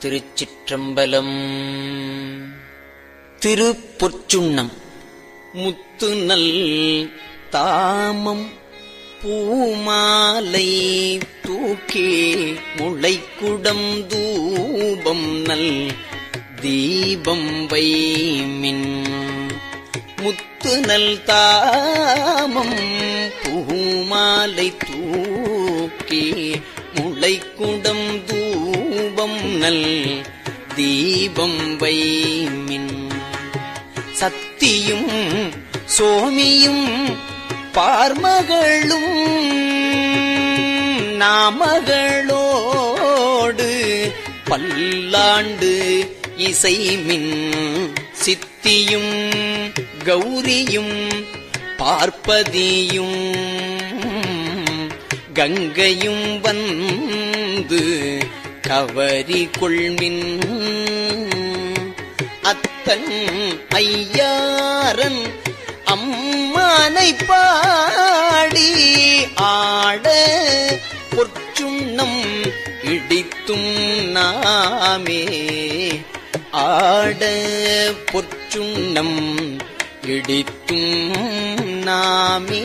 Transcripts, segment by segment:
திருச்சிற்றம்பலம். திருப்பொற்சுண்ணம் முத்துநல் தாமம் பூமாலை தூக்கே முளைக்குடம் தூபம் நல் தீபம் வைமின். முத்து நல் தாமம் பூமாலை தூக்கி முளைக்குடம் தூ மின்னல் தீபம் வைமின் சத்தியும் சோமியும் பார்மகளும் நாமகளோடு பல்லாண்டு இசைமின் சித்தியும் கௌரியும் பார்ப்பதியும் கங்கையும் வந்து கவரி கொள்மின் அத்தன் ஐயாரன் அம்மானை பாடி ஆட பொற்சுண்ணம் இடித்தும் நாமே ஆட பொற்சுண்ணம் இடித்தும் நாமே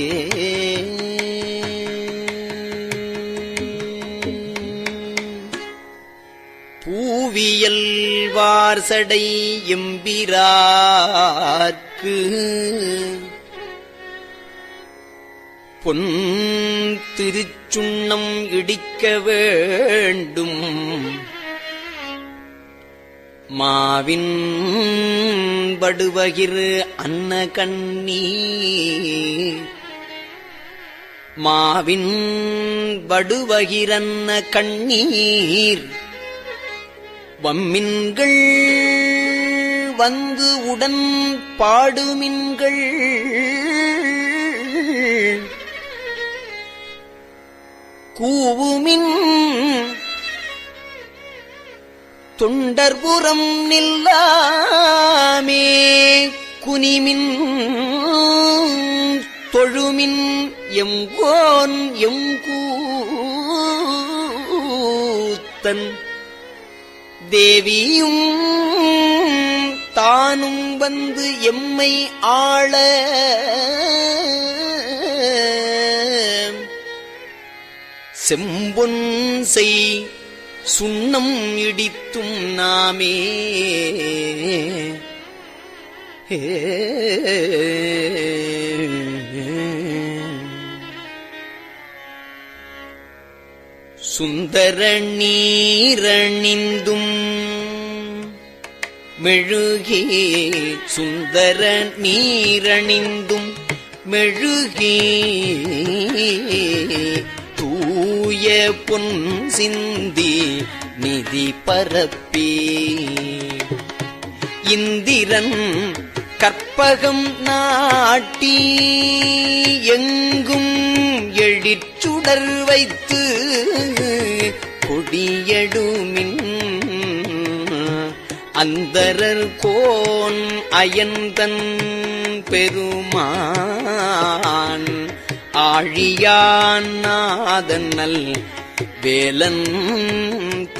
ஏ வார்சடை எம்பிரார்க்கு. பொன் திருச்சுண்ணம் இடிக்க வேண்டும். மாவின் படுவகிறு அன்ன கண்ணீ மாவின் படுவகிரன்ன கண்ணீர். வம்மின்கள் வந்து உடன் பாடுமின்கள் கூவுமின் தொண்டர்புறம் நில்லாமே. குனிமின் தொழுமின் எங்கோன் எங்கூத்தன் தேவியும் தானும் வந்து எம்மை ஆள. செம்பொன் செய் சுண்ணம் இடித்தும் நாமே. ஏ சுந்தர நீரணிந்தும் மெழுகே சுந்தர நீரணிந்தும் மெழுகே தூய பொன் சிந்தி நிதி பரப்பி. இந்திரன் கற்பகம் நாட்டி எங்கும் மலர் வைத்து கொடியடுமின் அந்தரர் கோன் அயந்தன் பெருமான் ஆழியான் நாதனல் வேலன்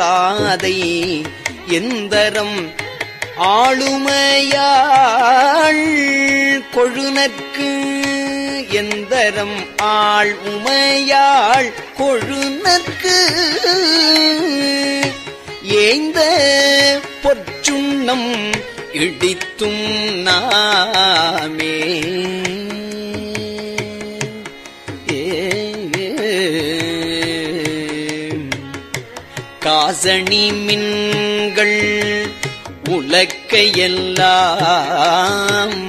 தாதை எந்தரம் ஆளுமையாள் கொழுனற்கு எந்தரம் ஆள் உமையாள் கொழுநற்கு? ஏந்த பொற்சுண்ணம் இடித்தும் நாமே. காசணி மின்கள் உலக்கையெல்லாம்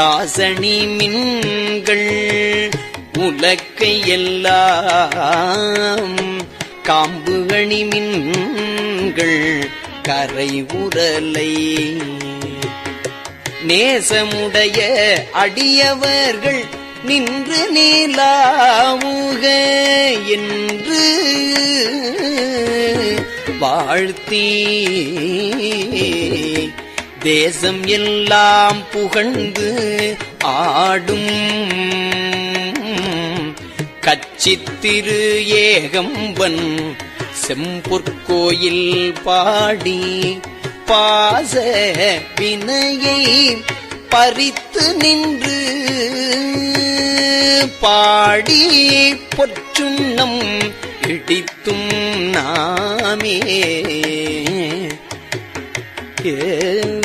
காசணி மின்கள் உலக்கை உலக்கையெல்லாம் காம்புகணி மின்கள் கரை உரலை நேசமுடைய அடியவர்கள் நின்று நீலாவுக என்று வாழ்த்தி தேசம் எல்லாம் புகழ்ந்து ஆடும். கச்சித்திரு ஏகம்பன் செம்பொற்கோயில் பாடி பாச வினையை பறித்து நின்று பாடி பொற்றுண்ணம் இடித்தும் நாமே. ஏ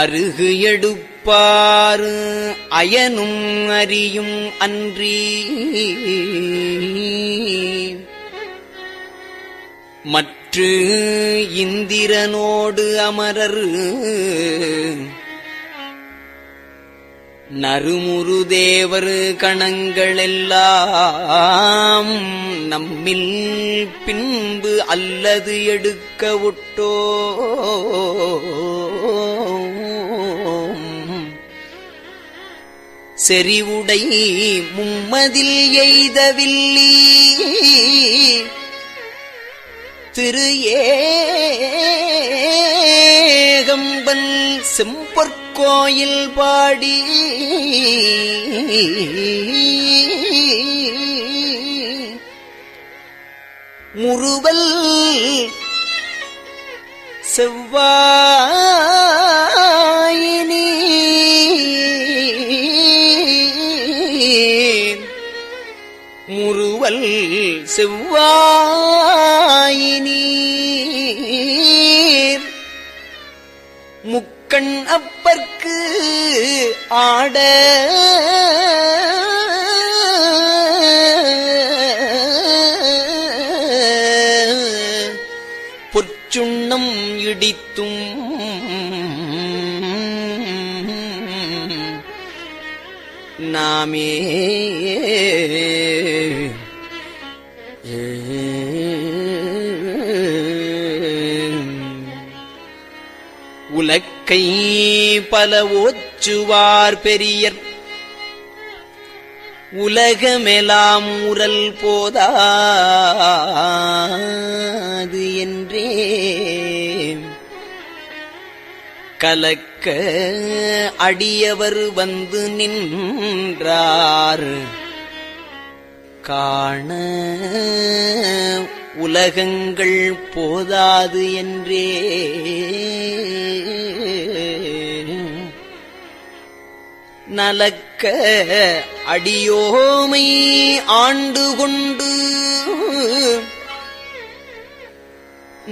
அருகு எடுப்பாறு அயனும் அறியும் அன்றி. மற்று இந்திரனோடு அமரர் நறுமுறு தேவர் கணங்களெல்லாம் நம்மில் பின்பு அல்லது எடுக்க விட்டோ செறிவுடை மும்மதில் எய்தவில்லி. திரு ஏகம்பன் செம்பொற்கோயில் பாடி. முறுவல் செவ்வாயினி செவ்வல் செவ்வாயினீர் முக்கண் அப்பற்கு ஆட. பொற்சுண்ணம் இடித்தும் நாமே கை பல ஓச்சுவார் பெரியர். உலகமெலாம் உரல் போதாது என்றே. கலக்க அடியவர் வந்து நின்றார். காண உலகங்கள் போதாது என்றே. நலக்க அடியோமை ஆண்டு கொண்டு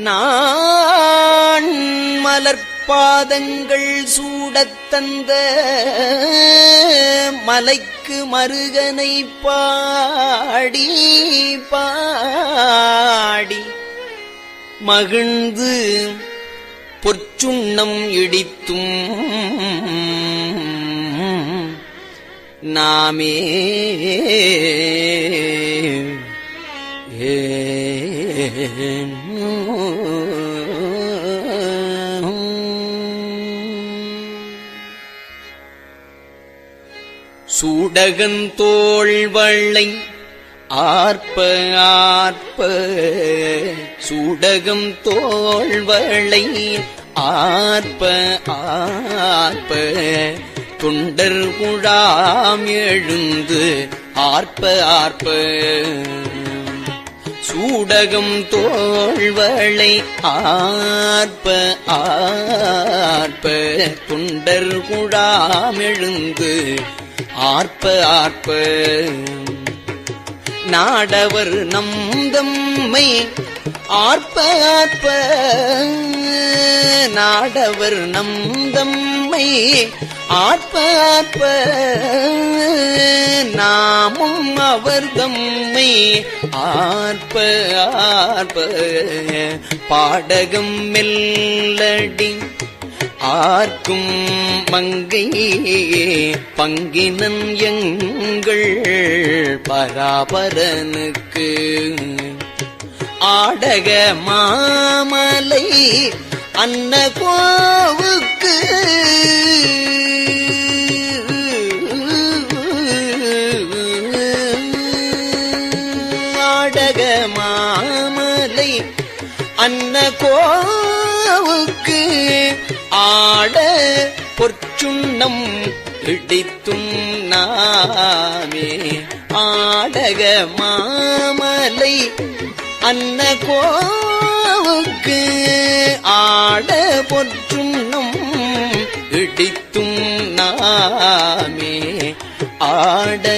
நான் மலர்பாதங்கள் சூடத்தந்த மலைக்கு மருகனை பாடி பாடி மகிழ்ந்து பொற்சுண்ணம் இடித்தும் நாமே. சூடகந்தோள் வள்ளை ஆர்ப்ப ஆர்ப்ப. சூடகம் தோள்வளை ஆர்ப்ப ஆர்ப்ப. தொண்டர் குழாம் எழுந்து ஆர்ப்ப ஆர்ப்ப. சூடகம் தோழ்வளை ஆர்ப்ப ஆர்ப்ப. தொண்டர் குழாம் எழுந்து ஆர்ப்ப ஆர்ப்ப. நாடவர் நம் தம்மை ஆர்ப்ப ஆர்ப்ப நாடவர் நம்தம்மை ஆர்ப்ப ஆர்ப்ப நாமும் அவர் தம்மை ஆர்ப்ப ஆர்ப்ப பாடகம் மெல்லடி ஆர்க்கும் மங்கை பங்கினன் எங்கள் பராபரனுக்கு ஆடக மாமலை அன்ன கோவுக்கு ஆடக மாமலை அன்ன கோவுக்கு ஆட பொற்சுண்ணம் இடித்தும் நாமே. ஆடக மாமலை அன்ன கோவுக்கு ஆட பொற்றும் நம் இடித்தும் நாமே. ஆட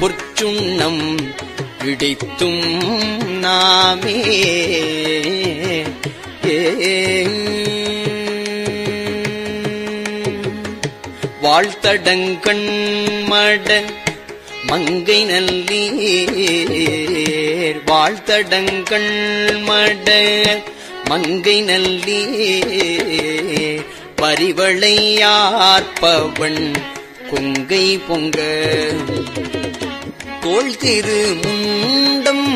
பொற்றும் நம் இடித்தும் நாமே. வாழ்த்தடங்கண் மட மங்கை நல்லி வாழ்த்தடங்கள் மட மங்கை நல்லி பரிவளையார்பவன் கொங்கை பொங்க. தோல் திரு முண்டம்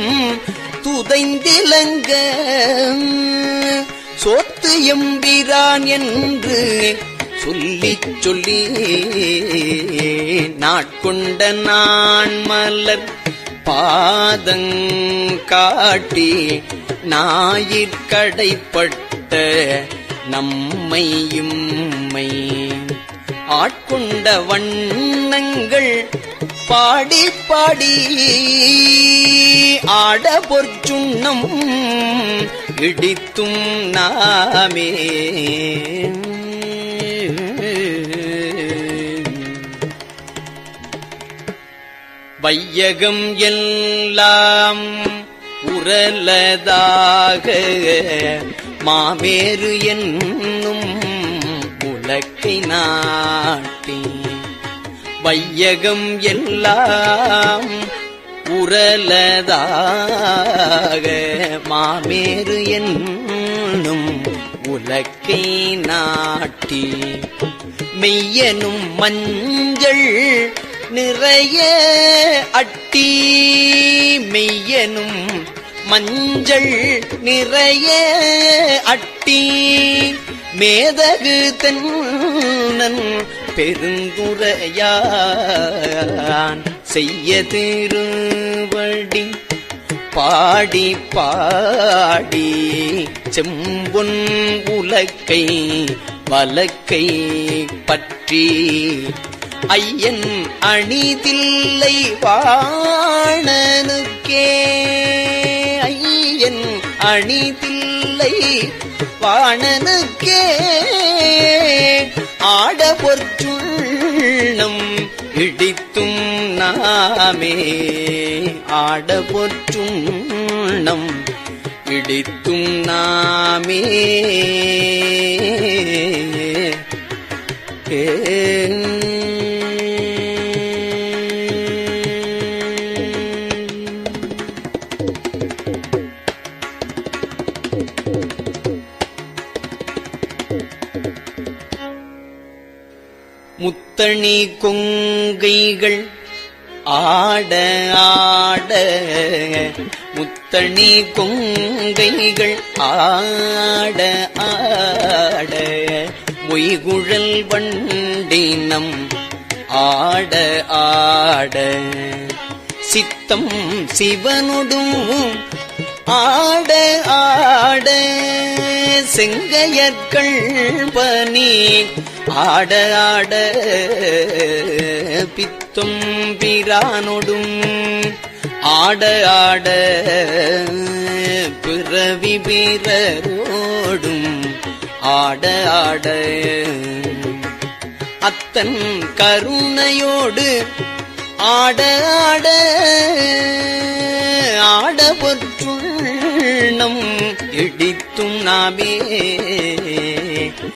துதைந்திலங்க. சோத்து எம்பிரான் என்று சொல்லிச் சொல்லி நாட்கொண்ட நான் மலர் பாதங் காட்டி ஞாயிற்கடைப்பட்ட நம்மையும்மை ஆட்கொண்ட வண்ணங்கள் பாடி பாடி ஆட பொற்சுண்ணம் இடித்தும் நாமே. வையகம் எல்லாம் உரலதாக மாமேறு என்னும் உலக்கை நாட்டி. வையகம் எல்லாம் உரலதாக மாமேறு என்னும் உலக்கை நாட்டி. மெய்யனும் மஞ்சள் நிறைய அட்டி மெய்யனும் மஞ்சள் நிறைய அட்டி. மேதகு தென்னன் பெருந்துரையான் செய்ய திருவடி பாடி பாடி செம்பொன் உலக்கை வலக்கை பற்றி ஐயன் அணிதில்லை வாணனுக்கே. ஐயன் அணிதில்லை வாணனுக்கே. ஆட பொற்றுள்ளம் இடித்தும் நாமே. ஆட பொற்றுள்ளம் இடித்தும் நாமே. ஏ முத்தணி கொங்கைகள் ஆட ஆட. முத்தணி கொங்கைகள் ஆட ஆட. மொய்குழல் வண்டினம் ஆட ஆட. சித்தம் சிவனுடும் ஆட ஆட. செங்கையற்கள் பனி ஆட ஆட பித்தும் பிரானொடும் ஆட ஆட பிறவி பிறரோடும் ஆட ஆட. அத்தன் கருணையோடு ஆட ஆட ஆட பொற்றுள்ளம் இடித்தும் நாமே.